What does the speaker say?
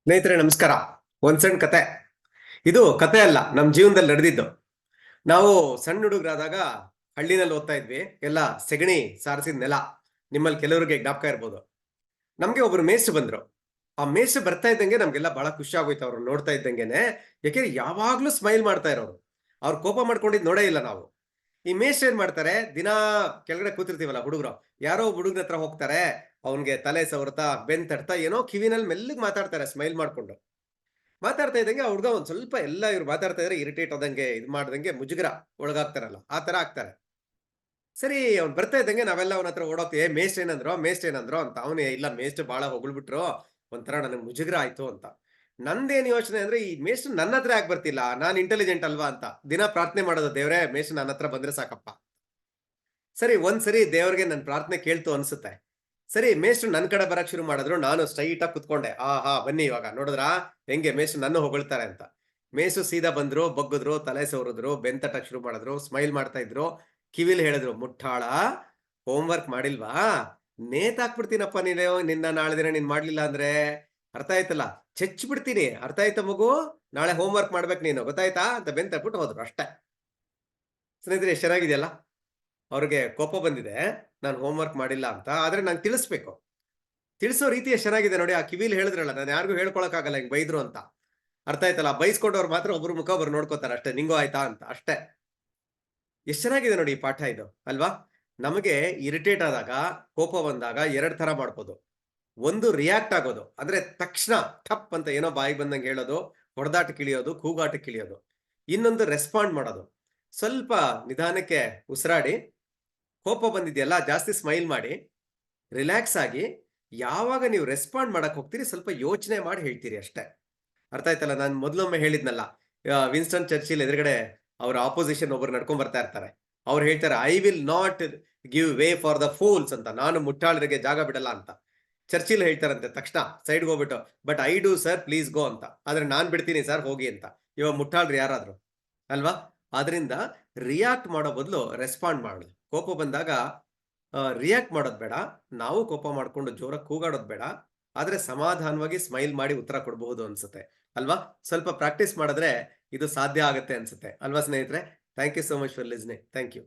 ಸ್ನೇಹಿತರೆ, ನಮಸ್ಕಾರ. ಒಂದ್ ಸಣ್ಣ ಕತೆ. ಇದು ಕತೆ ಅಲ್ಲ, ನಮ್ ಜೀವನದಲ್ಲಿ ನಡೆದಿದ್ದು. ನಾವು ಸಣ್ಣ ಹುಡುಗರಾದಾಗ ಹಳ್ಳಿನಲ್ಲಿ ಓದ್ತಾ ಇದ್ವಿ. ಎಲ್ಲ ಸೆಗಣಿ ಸಾರಿಸಿದ ನೆಲ. ನಿಮ್ಮಲ್ಲಿ ಕೆಲವರಿಗೆ ಜ್ಞಾಪಕ ಇರ್ಬೋದು. ನಮ್ಗೆ ಒಬ್ರು ಮೇಷ್ಟ್ರು ಬಂದ್ರು. ಆ ಮೇಷ್ಟ್ರು ಬರ್ತಾ ಇದ್ದಂಗೆ ನಮ್ಗೆಲ್ಲ ಬಹಳ ಖುಷಿ ಆಗೋಯ್ತು. ಅವ್ರು ನೋಡ್ತಾ ಇದ್ದಂಗೆನೆ. ಯಾಕೆಂದ್ರೆ ಯಾವಾಗ್ಲೂ ಸ್ಮೈಲ್ ಮಾಡ್ತಾ ಇರೋರು. ಅವ್ರು ಕೋಪ ಮಾಡ್ಕೊಂಡಿದ್ ನೋಡೇ ಇಲ್ಲ ನಾವು. ಈ ಮೇಷ್ಟ್ರು ಏನ್ ಮಾಡ್ತಾರೆ? ದಿನಾ ಕೆಳಗಡೆ ಕೂತಿರ್ತೀವಲ್ಲ ಹುಡುಗರು. ಯಾರೋ ಹುಡುಗನ ಹತ್ರ ಹೋಗ್ತಾರೆ, ಅವನ್ಗೆ ತಲೆ ಸವರ್ತಾ, ಬೆನ್ ತಡ್ತಾ ಏನೋ ಕಿವಿನಲ್ಲಿ ಮೆಲ್ಲಗ್ ಮಾತಾಡ್ತಾರೆ, ಸ್ಮೈಲ್ ಮಾಡ್ಕೊಂಡು. ಮಾತಾಡ್ತಾ ಇದ್ದಂಗೆ ಹುಡ್ಗ ಒಂದ್ ಸ್ವಲ್ಪ ಎಲ್ಲ ಇವ್ರು ಮಾತಾಡ್ತಾ ಇದ್ರೆ ಇರಿಟೇಟ್ ಆದಂಗೆ, ಇದ್ ಮಾಡ್ದಂಗೆ ಮುಜುಗರ ಒಳಗಾಗ್ತಾರಲ್ಲ, ಆ ತರ ಆಗ್ತಾರೆ. ಸರಿ, ಅವ್ನ್ ಬರ್ತಾ ಇದ್ದಂಗೆ ನಾವೆಲ್ಲ ಅವನ ಹತ್ರ ಏ ಮೇಸ್ಟ್ ಏನಂದ್ರು? ಮೇಸ್ಟ್ ಏನಂದ್ರು? ಅಂತ. ಅವನೇ, ಇಲ್ಲ ಮೇಸ್ಟ್ ಬಹಳ ಹೊಗಳ್ಬಿಟ್ರು, ಒಂಥರ ನನಗೆ ಮುಜುಗರ ಆಯ್ತು ಅಂತ. ನಂದೇನ್ ಯೋಚನೆ ಅಂದ್ರೆ, ಈ ಮೇಷ್ ನನ್ನ ಹತ್ರ ಯಾಕೆ ಬರ್ತಿಲ್ಲ? ನಾನ್ ಇಂಟೆಲಿಜೆಂಟ್ ಅಲ್ವಾ ಅಂತ. ದಿನ ಪ್ರಾರ್ಥನೆ ಮಾಡೋದು, ದೇವ್ರೆ ಮೇಷ್ ನನ್ನ ಹತ್ರ ಬಂದ್ರೆ ಸಾಕಪ್ಪ. ಸರಿ, ಒಂದ್ಸರಿ ದೇವ್ರಿಗೆ ನನ್ನ ಪ್ರಾರ್ಥನೆ ಕೇಳ್ತು ಅನ್ಸುತ್ತೆ. ಸರಿ, ಮೇಷ್ಟ್ರು ನನ್ ಕಡೆ ಬರಕ್ ಶುರು ಮಾಡಿದ್ರು, ನಾನು ಸ್ಟ್ರೈಟ್ ಆಗಿ ಕುತ್ಕೊಂಡೆ. ಆ ಹಾ ಬನ್ನಿ ಇವಾಗ. ನೋಡಿದ್ರಾ? ಹೆಂಗೆ ಮೇಷ್ ನನ್ನ ಹೊಗಳ್ತಾರೆ ಅಂತ. ಮೇಸು ಸೀದಾ ಬಂದ್ರು, ಬಗ್ಗದ್ರು, ತಲೆ ಸೋರಿದ್ರು ಬೆಂತಟಕ್ ಶುರು ಮಾಡಿದ್ರು ಸ್ಮೈಲ್ ಮಾಡ್ತಾ ಇದ್ರು, ಕಿವಿಲ್ ಹೇಳಿದ್ರು, ಮುಟ್ಟಾಳ ವರ್ಕ್ ಮಾಡಿಲ್ವಾ? ನೇತಾಕ್ಬಿಡ್ತೀನಪ್ಪ ನೀನು, ನಿನ್ನ ನಾಳೆ ದಿನ ನೀನ್ ಮಾಡ್ಲಿಲ್ಲ ಅಂದ್ರೆ? ಅರ್ಥ ಆಯ್ತಲ್ಲ? ಚೆಚ್ ಬಿಡ್ತೀನಿ ಅರ್ಥ ಆಯ್ತಾ ಮಗು? ನಾಳೆ ಹೋಮ್ ವರ್ಕ್ ಮಾಡ್ಬೇಕು ನೀನು. ಗೊತ್ತಾಯ್ತಾ? ಅಂತ ಬೆಂತಟ್ಬಿಟ್ಟು ಹೋದ್ರು ಅಷ್ಟೇ. ಸ್ನೇಹಿತರೆ, ಎಷ್ಟು ಚೆನ್ನಾಗಿದೆಯಲ್ಲ? ಅವ್ರಿಗೆ ಕೋಪ ಬಂದಿದೆ. ನಾನು ಹೋಮ್ ವರ್ಕ್ ಮಾಡಿಲ್ಲ ಅಂತ. ಆದ್ರೆ ನಂಗೆ ತಿಳಿಸ್ಬೇಕು. ತಿಳಿಸೋ ರೀತಿ ಚೆನ್ನಾಗಿದೆ ನೋಡಿ. ಆ ಕಿವಿಲಿ ಹೇಳಿದ್ರಲ್ಲ, ನಾನು ಯಾರಿಗೂ ಹೇಳ್ಕೊಳಕ್ಕಾಗಲ್ಲ, ಹಿಂಗ್ ಬೈದ್ರು ಅಂತ. ಅರ್ಥ ಆಯ್ತಲ್ಲ? ಬೈಸ್ಕೊಂಡವ್ರು ಮಾತ್ರ ಒಬ್ರು ಮುಖ ಒಬ್ರು ನೋಡ್ಕೋತಾರೆ ಅಷ್ಟೇ. ನಿಂಗೋ ಆಯ್ತಾ ಅಂತ. ಅಷ್ಟೇ. ಎಷ್ಟು ಚೆನ್ನಾಗಿದೆ ನೋಡಿ ಈ ಪಾಠ ಇದು, ಅಲ್ವಾ? ನಮಗೆ ಇರಿಟೇಟ್ ಆದಾಗ, ಕೋಪ ಬಂದಾಗ ಎರಡ್ ತರ ಮಾಡ್ಬೋದು. ಒಂದು ರಿಯಾಕ್ಟ್ ಆಗೋದು. ಅಂದ್ರೆ ತಕ್ಷಣ ಟಪ್ ಅಂತ ಏನೋ ಬಾಯಿ ಬಂದಂಗೆ ಹೇಳೋದು, ಹೊಡೆದಾಟ ಕಿಳಿಯೋದು, ಕೂಗಾಟ ಕಿಳಿಯೋದು. ಇನ್ನೊಂದು ರೆಸ್ಪಾಂಡ್ ಮಾಡೋದು. ಸ್ವಲ್ಪ ನಿಧಾನಕ್ಕೆ ಉಸಿರಾಡಿ, ಕೋಪ ಬಂದಿದೆಯಲ್ಲ, ಜಾಸ್ತಿ ಸ್ಮೈಲ್ ಮಾಡಿ ರಿಲ್ಯಾಕ್ಸ್ ಆಗಿ, ಯಾವಾಗ ನೀವು ರೆಸ್ಪಾಂಡ್ ಮಾಡಕ್ ಹೋಗ್ತೀರಿ ಸ್ವಲ್ಪ ಯೋಚನೆ ಮಾಡಿ ಹೇಳ್ತೀರಿ ಅಷ್ಟೇ. ಅರ್ಥ ಆಯ್ತಲ್ಲ? ನಾನು ಮೊದಲೊಮ್ಮೆ ಹೇಳಿದ್ನಲ್ಲ ವಿನ್ಸ್ಟನ್ ಚರ್ಚಿಲ್ ಎದುರುಗಡೆ ಅವರ ಆಪೋಸಿಷನ್ ಒಬ್ಬರು ನಡ್ಕೊಂಡ್ ಬರ್ತಾ ಇರ್ತಾರೆ. ಅವ್ರು ಹೇಳ್ತಾರೆ I will not give way for the fools ಅಂತ. ನಾನು ಮುಟ್ಟಾಳರಿಗೆ ಜಾಗ ಬಿಡಲ್ಲ ಅಂತ. ಚರ್ಚಿಲ್ ಹೇಳ್ತಾರಂತೆ ತಕ್ಷಣ ಸೈಡ್ ಹೋಗ್ಬಿಟ್ಟು but I do sir please go ಅಂತ. ಆದ್ರೆ ನಾನ್ ಬಿಡ್ತೀನಿ ಸರ್ ಹೋಗಿ ಅಂತ. ಇವಾಗ ಮುಟ್ಟಾಳ್ರಿ ಯಾರಾದ್ರು? ಅಲ್ವಾ? ಆದ್ರಿಂದ ರಿಯಾಕ್ಟ್ ಮಾಡೋ ಬದಲು ರೆಸ್ಪಾಂಡ್ ಮಾಡೋದು. ಕೋಪ ಬಂದಾಗ ರಿಯಾಕ್ಟ್ ಮಾಡೋದು ಬೇಡ. ನಾವು ಕೋಪ ಮಾಡ್ಕೊಂಡು ಜೋರಾಗಿ ಕೂಗಾಡೋದು ಬೇಡ. ಆದ್ರೆ ಸಮಾಧಾನವಾಗಿ ಸ್ಮೈಲ್ ಮಾಡಿ ಉತ್ತರ ಕೊಡಬಹುದು ಅನ್ಸುತ್ತೆ. ಅಲ್ವಾ? ಸ್ವಲ್ಪ ಪ್ರಾಕ್ಟೀಸ್ ಮಾಡಿದ್ರೆ ಇದು ಸಾಧ್ಯ ಆಗುತ್ತೆ ಅನ್ಸುತ್ತೆ. ಅಲ್ವಾ ಸ್ನೇಹಿತರೆ? Thank you so much for listening thank you